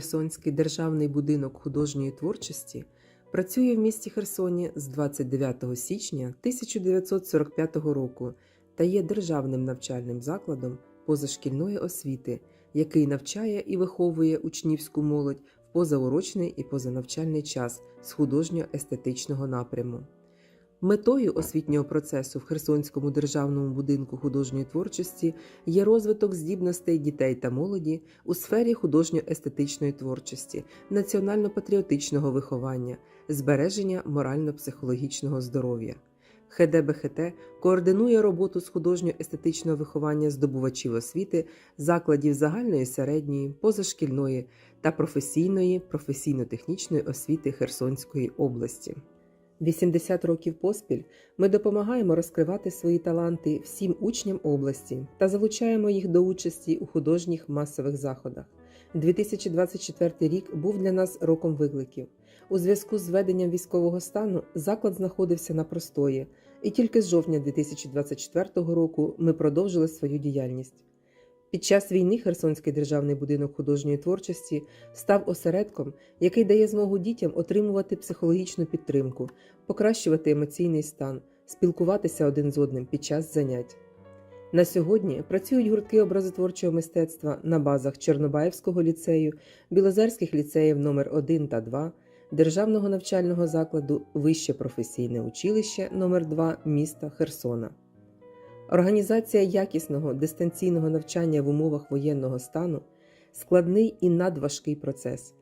Херсонський державний будинок художньої творчості працює в місті Херсоні з 29 січня 1945 року та є державним навчальним закладом позашкільної освіти, який навчає і виховує учнівську молодь в позаурочний і позанавчальний час з художньо-естетичного напряму. Метою освітнього процесу в Херсонському державному будинку художньої творчості є розвиток здібностей дітей та молоді у сфері художньо-естетичної творчості, національно-патріотичного виховання, збереження морально-психологічного здоров'я. ХДБХТ координує роботу з художньо-естетичного виховання здобувачів освіти, закладів загальної середньої, позашкільної та професійної професійно-технічної освіти Херсонської області. 80 років поспіль ми допомагаємо розкривати свої таланти всім учням області та залучаємо їх до участі у художніх масових заходах. 2024 рік був для нас роком викликів. У зв'язку з введенням військового стану заклад знаходився на простої, і тільки з жовтня 2024 року ми продовжили свою діяльність. Під час війни Херсонський державний будинок художньої творчості став осередком, який дає змогу дітям отримувати психологічну підтримку, покращувати емоційний стан, спілкуватися один з одним під час занять. На сьогодні працюють гуртки образотворчого мистецтва на базах Чорнобаївського ліцею, Білозерських ліцеїв номер 1 та 2, Державного навчального закладу Вище професійне училище номер 2 міста Херсона. Організація якісного дистанційного навчання в умовах воєнного стану складний і надважкий процес,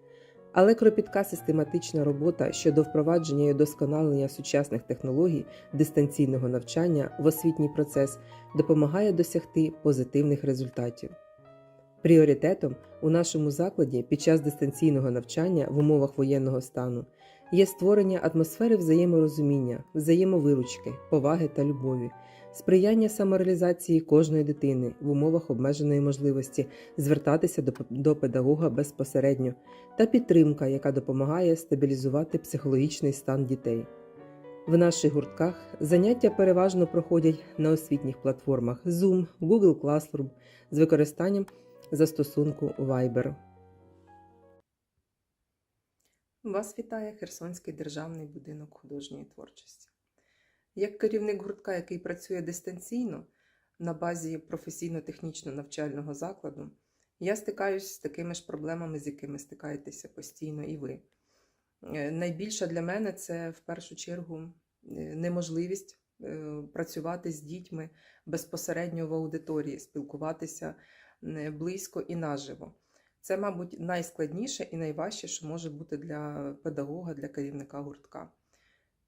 але кропітка систематична робота щодо впровадження і удосконалення сучасних технологій дистанційного навчання в освітній процес допомагає досягти позитивних результатів. Пріоритетом у нашому закладі під час дистанційного навчання в умовах воєнного стану є створення атмосфери взаєморозуміння, взаємовиручки, поваги та любові, сприяння самореалізації кожної дитини в умовах обмеженої можливості звертатися до, до педагога безпосередньо та підтримка, яка допомагає стабілізувати психологічний стан дітей. В наших гуртках заняття переважно проходять на освітніх платформах Zoom, Google Classroom з використанням застосунку Viber. Вас вітає Херсонський державний будинок художньої творчості. Як керівник гуртка, який працює дистанційно на базі професійно-технічно навчального закладу, я стикаюсь з такими ж проблемами, з якими стикаєтеся постійно і ви. Е, Найбільше для мене це в першу чергу е, неможливість е, працювати з дітьми безпосередньо в аудиторії, спілкуватися близько і наживо. Це, мабуть, найскладніше і найважче, що може бути для педагога, для керівника гуртка.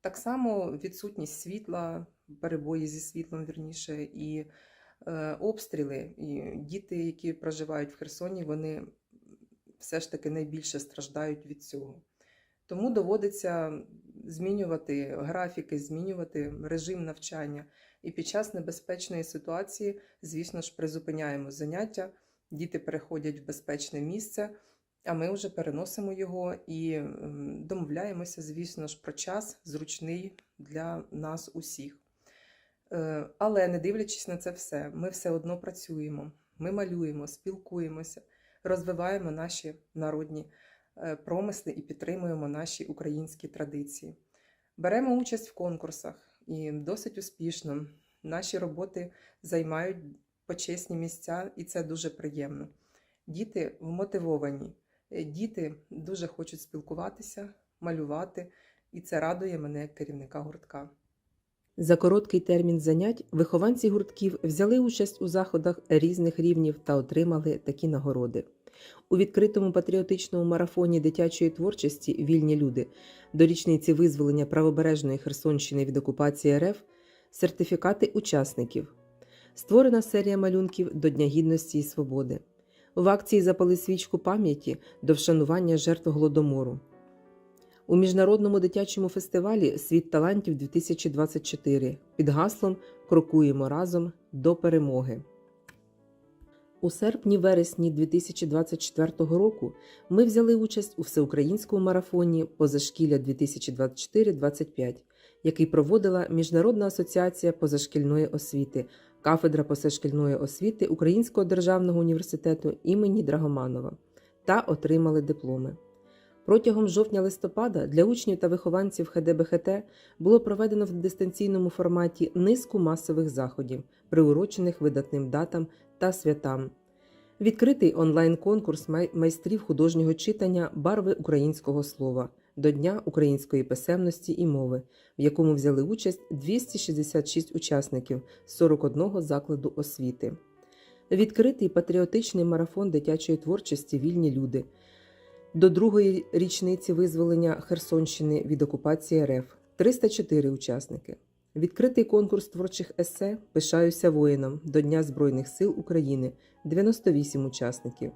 Так само відсутність світла, перебої зі світлом, вірніше, і е, обстріли. І діти, які проживають в Херсоні, вони все ж таки найбільше страждають від цього. Тому доводиться змінювати графіки, змінювати режим навчання. І під час небезпечної ситуації, звісно ж, призупиняємо заняття, діти переходять в безпечне місце, а ми вже переносимо його і ем, домовляємося, звісно ж, про час зручний для нас усіх. Е, Але не дивлячись на це все, ми все одно працюємо, ми малюємо, спілкуємося, розвиваємо наші народні е, промисли і підтримуємо наші українські традиції. Беремо участь в конкурсах і досить успішно. Наші роботи займають почесні місця, і це дуже приємно. Діти вмотивовані, діти дуже хочуть спілкуватися, малювати, і це радує мене як керівника гуртка. За короткий термін занять вихованці гуртків взяли участь у заходах різних рівнів та отримали такі нагороди. У відкритому патріотичному марафоні дитячої творчості Вільні люди до річниці визволення правобережної Херсонщини від окупації РФ сертифікати учасників. Створена серія малюнків до Дня Гідності і Свободи. В акції запали свічку пам'яті до вшанування жертв голодомору. У міжнародному дитячому фестивалі Світ талантів 2024 під гаслом Крокуємо разом до перемоги. У серпні-вересні 2024 року ми взяли участь у всеукраїнському марафоні Позашкілля 2024-25, який проводила Міжнародна асоціація позашкільної освіти, кафедра позашкільної освіти Українського державного університету імені Драгоманова та отримали дипломи. Протягом жовтня-листопада для учнів та вихованців ХДБХТ було проведено в дистанційному форматі низку масових заходів, приурочених видатним датам та святам. Відкритий онлайн-конкурс майстрів художнього читання Барви українського слова до Дня української писемності і мови, в якому взяли участь 266 учасників з 41 закладу освіти. Відкритий патріотичний марафон дитячої творчості Вільні люди до другої річниці визволення Херсонщини від окупації РФ 304 учасники. Відкритий конкурс творчих есе Пишаюся воїном до Дня Збройних сил України 98 учасників.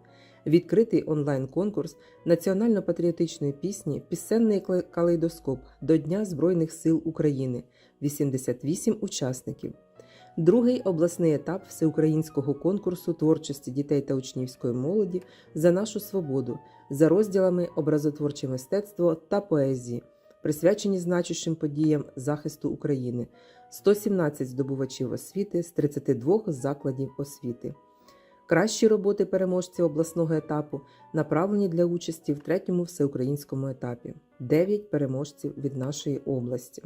Відкритий онлайн-конкурс національно-патріотичної пісні Пісенний калейдоскоп до Дня Збройних сил України 88 учасників. Другий обласний етап всеукраїнського конкурсу творчості дітей та учнівської молоді за нашу свободу за розділами образотворче мистецтво та поезії, присвячені значущим подіям захисту України, 117 здобувачів освіти з 32 закладів освіти. Кращі роботи переможців обласного етапу направлені для участі в третьому всеукраїнському етапі 9 переможців від нашої області.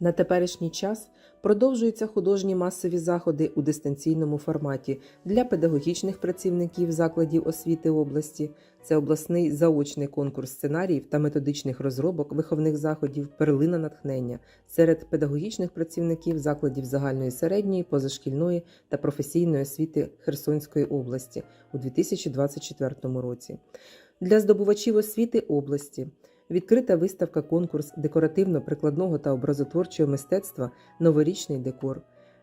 На теперішній час продовжуються художні масові заходи у дистанційному форматі для педагогічних працівників закладів освіти області. Це обласний заочний конкурс сценаріїв та методичних розробок виховних заходів Перлина натхнення серед педагогічних працівників закладів загальної середньої, позашкільної та професійної освіти Херсонської області у 2024 році. Для здобувачів освіти області відкрита виставка конкурс декоративно-прикладного та образотворчого мистецтва Новорічний декор,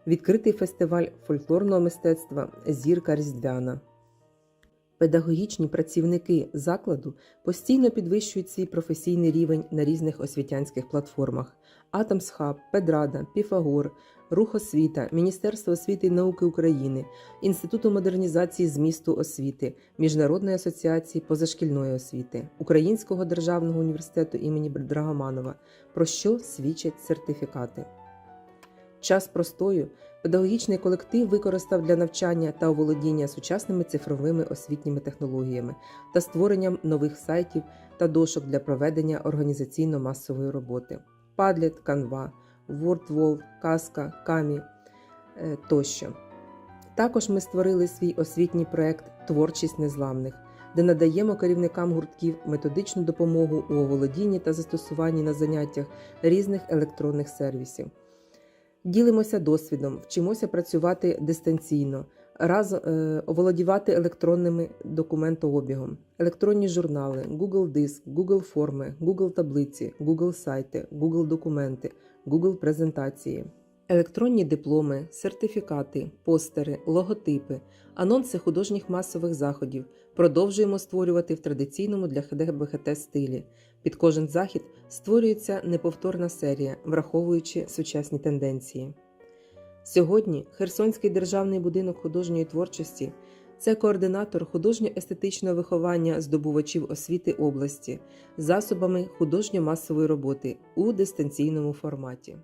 відкритий фестиваль фольклорного мистецтва Зірка Різдвяна. Педагогічні працівники закладу постійно підвищують свій професійний рівень на різних освітянських платформах: Атомсхаб, Педрада, Піфагор, Рух освіта, Міністерство освіти і науки України, Інституту модернізації змісту освіти, Міжнародної асоціації позашкільної освіти, Українського державного університету імені Драгоманова, про що свідчать сертифікати. Час простою педагогічний колектив використав для навчання та оволодіння сучасними цифровими освітніми технологіями та створенням нових сайтів та дошок для проведення організаційно-масової роботи: Padlet, Canva, WordWall, Казка, Камі е, тощо. Також ми створили свій освітній проект Творчість незламних, де надаємо керівникам гуртків методичну допомогу у оволодінні та застосуванні на заняттях різних електронних сервісів. Ділимося досвідом, вчимося працювати дистанційно, раз, е, оволодівати електронними документообігом, електронні журнали, Google Диск, Google форми, Google таблиці, Google сайти, Google документи, Google презентації. Електронні дипломи, сертифікати, постери, логотипи, анонси художніх масових заходів продовжуємо створювати в традиційному для ХДБХТ стилі. Під кожен захід створюється неповторна серія, враховуючи сучасні тенденції. Сьогодні Херсонський державний будинок художньої творчості це координатор художньо-естетичного виховання здобувачів освіти області засобами художньо-масової роботи у дистанційному форматі.